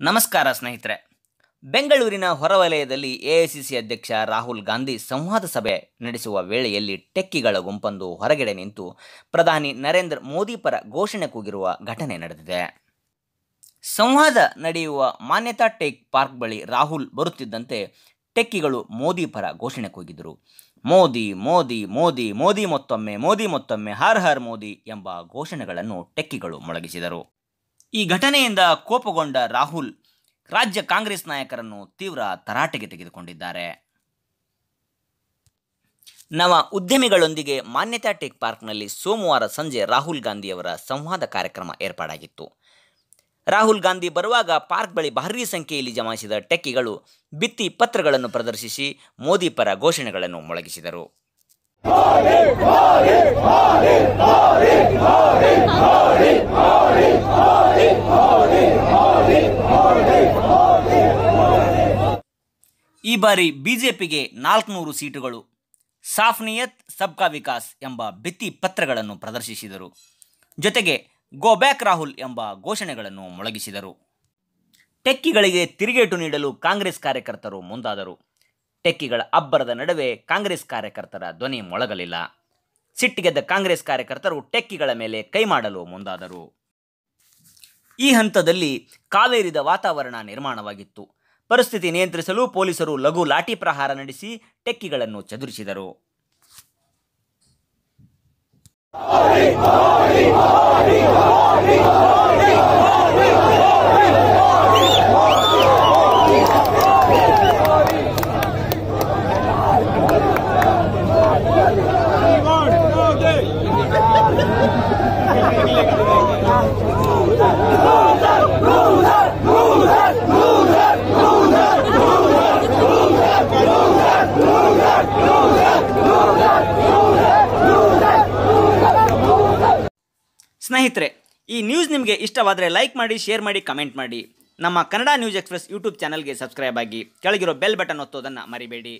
ನಮಸ್ಕಾರ ಸ್ನೇಹಿತರೆ. ಬೆಂಗಳೂರಿನ ಹೊರವಲಯದಲ್ಲಿ ಎಐಸಿಸಿ ಅಧ್ಯಕ್ಷ ರಾಹುಲ್ ಗಾಂಧಿ ಸಂವಾದ ಸಭೆ ನಡೆಸುವ ವೇಳೆಯಲ್ಲಿ ಟೆಕ್ಕಿಗಳ ಗುಂಪೊಂದು ಹೊರಗಡೆ ನಿಂತು ಪ್ರಧಾನಿ ನರೇಂದ್ರ ಮೋದಿ ಪರ ಘೋಷಣೆ ಕೂಗಿರುವ ಘಟನೆ ನಡೆದಿದೆ. ಸಂವಾದ ನಡೆಯುವ ಮಾನ್ಯತಾ ಟೇಕ್ ಪಾರ್ಕ್ ಬಳಿ ರಾಹುಲ್ ಬರುತ್ತಿದ್ದಂತೆ ಟೆಕ್ಕಿಗಳು ಮೋದಿ ಪರ ಘೋಷಣೆ ಕೂಗಿದರು. ಮೋದಿ ಮೋದಿ ಮೋದಿ ಮೋದಿ ಮತ್ತೊಮ್ಮೆ ಮೋದಿ ಮತ್ತೊಮ್ಮೆ, ಹರ್ ಹರ್ ಮೋದಿ ಎಂಬ ಘೋಷಣೆಗಳನ್ನು ಟೆಕ್ಕಿಗಳು ಮೊಳಗಿಸಿದರು. ಈ ಘಟನೆಯಿಂದ ಕೋಪಗೊಂಡ ರಾಹುಲ್ ರಾಜ್ಯ ಕಾಂಗ್ರೆಸ್ ನಾಯಕರನ್ನು ತೀವ್ರ ತರಾಟೆಗೆ ತೆಗೆದುಕೊಂಡಿದ್ದಾರೆ. ನವ ಉದ್ಯಮಿಗಳೊಂದಿಗೆ ಮಾನ್ಯತಾ ಟೆಕ್ ಪಾರ್ಕ್ನಲ್ಲಿ ಸೋಮವಾರ ಸಂಜೆ ರಾಹುಲ್ ಗಾಂಧಿಯವರ ಸಂವಾದ ಕಾರ್ಯಕ್ರಮ ಏರ್ಪಾಡಾಗಿತ್ತು. ರಾಹುಲ್ ಗಾಂಧಿ ಬರುವಾಗ ಪಾರ್ಕ್ ಬಳಿ ಭಾರೀ ಸಂಖ್ಯೆಯಲ್ಲಿ ಜಮಾಯಿಸಿದ ಟೆಕ್ಕಿಗಳು ಭಿತ್ತಿ ಪತ್ರಗಳನ್ನು ಪ್ರದರ್ಶಿಸಿ ಮೋದಿ ಪರ ಘೋಷಣೆಗಳನ್ನು ಮೊಳಗಿಸಿದರು. ಈ ಬಾರಿ ಬಿಜೆಪಿಗೆ ನಾಲ್ಕುನೂರು ಸೀಟುಗಳು. ಸಾಫ್ನಿಯತ್ ಸಬ್ಕಾ ವಿಕಾಸ್ ಎಂಬ ಭಿತ್ತಿ ಪತ್ರಗಳನ್ನು ಪ್ರದರ್ಶಿಸಿದರು. ಜೊತೆಗೆ ಗೋ ಬ್ಯಾಕ್ ರಾಹುಲ್ ಎಂಬ ಘೋಷಣೆಗಳನ್ನು ಮೊಳಗಿಸಿದರು. ಟೆಕ್ಕಿಗಳಿಗೆ ತಿರುಗೇಟು ನೀಡಲು ಕಾಂಗ್ರೆಸ್ ಕಾರ್ಯಕರ್ತರು ಮುಂದಾದರು. ಟೆಕ್ಕಿಗಳ ಅಬ್ಬರದ ನಡುವೆ ಕಾಂಗ್ರೆಸ್ ಕಾರ್ಯಕರ್ತರ ಧ್ವನಿ ಮೊಳಗಲಿಲ್ಲ. ಸಿಟ್ಟಿಗೆದ್ದ ಕಾಂಗ್ರೆಸ್ ಕಾರ್ಯಕರ್ತರು ಟೆಕ್ಕಿಗಳ ಮೇಲೆ ಕೈ ಮಾಡಲು ಮುಂದಾದರು. ಈ ಹಂತದಲ್ಲಿ ಕಾವೇರಿದ ವಾತಾವರಣ ನಿರ್ಮಾಣವಾಗಿತ್ತು. ಪರಿಸ್ಥಿತಿ ನಿಯಂತ್ರಿಸಲು ಪೊಲೀಸರು ಲಘು ಲಾಠಿ ಪ್ರಹಾರ ನಡೆಸಿ ಟೆಕ್ಕಿಗಳನ್ನು ಚದುರಿಸಿದರು. ಸ್ನೇಹಿತರೆ, ಈ ನ್ಯೂಸ್ ನಿಮಗೆ ಇಷ್ಟವಾದರೆ ಲೈಕ್ ಮಾಡಿ ಶೇರ್ ಮಾಡಿ ಕಮೆಂಟ್ ಮಾಡಿ. ನಮ್ಮ ಕನ್ನಡ ನ್ಯೂಸ್ ಎಕ್ಸ್ಪ್ರೆಸ್ ಯೂಟ್ಯೂಬ್ ಚಾನಲ್ಗೆ ಸಬ್ಸ್ಕ್ರೈಬ್ ಆಗಿ, ಕೆಳಗಿರೋ ಬೆಲ್ ಬಟನ್ ಒತ್ತೋದನ್ನು ಮರಿಬೇಡಿ.